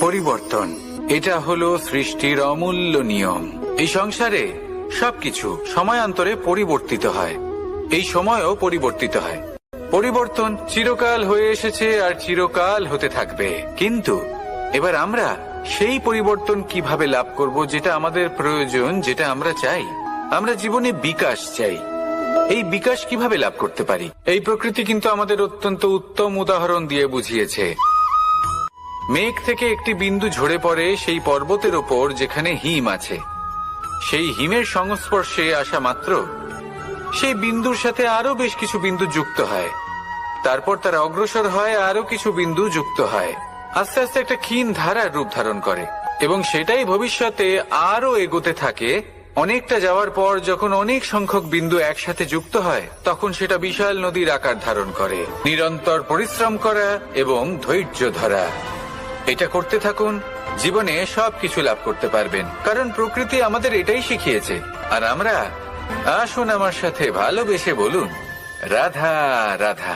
পরিবর্তন। এটা হলো সৃষ্টির অমূল্য নিয়ম। এই সংসারে সবকিছু সময়ান্তরে পরিবর্তিত হয়। এই সময়ও পরিবর্তিত হয়। পরিবর্তন চিরকাল হয়ে এসেছে আর চিরকাল হতে থাকবে। কিন্তু এবার আমরা সেই পরিবর্তন কীভাবে লাভ করব যেটা আমাদের প্রয়োজন, যেটা আমরা চাই? আমরা জীবনে বিকাশ চাই। এই বিকাশ কীভাবে লাভ করতে পারি? এই প্রকৃতি কিন্তু আমাদের অত্যন্ত উত্তম উদাহরণ দিয়ে বুঝিয়েছে। মেঘ থেকে একটি বিন্দু ঝরে পড়ে সেই পর্বতের ওপর যেখানে হিম আছে। সেই হিমের সংস্পর্শে আসা মাত্র সেই বিন্দুর সাথে আরও বেশ কিছু বিন্দু যুক্ত হয়। তারপর তারা অগ্রসর হয় আরও কিছু বিন্দু যুক্ত হয়। আস্তে আস্তে একটা ক্ষীণ ধারার রূপ ধারণ করে এবং সেটাই ভবিষ্যতে আরও এগোতে থাকে। অনেকটা যাওয়ার পর যখন অনেক সংখ্যক বিন্দু একসাথে যুক্ত হয়, তখন সেটা বিশাল নদীর আকার ধারণ করে। নিরন্তর পরিশ্রম করা এবং ধৈর্য ধরা। এটা করতে থাকুন, জীবনে সব কিছু লাভ করতে পারবেন। কারণ প্রকৃতি আমাদের এটাই শিখিয়েছে। আর আমরা, আসুন আমার সাথে ভালোবেসে বলুন, রাধা রাধা।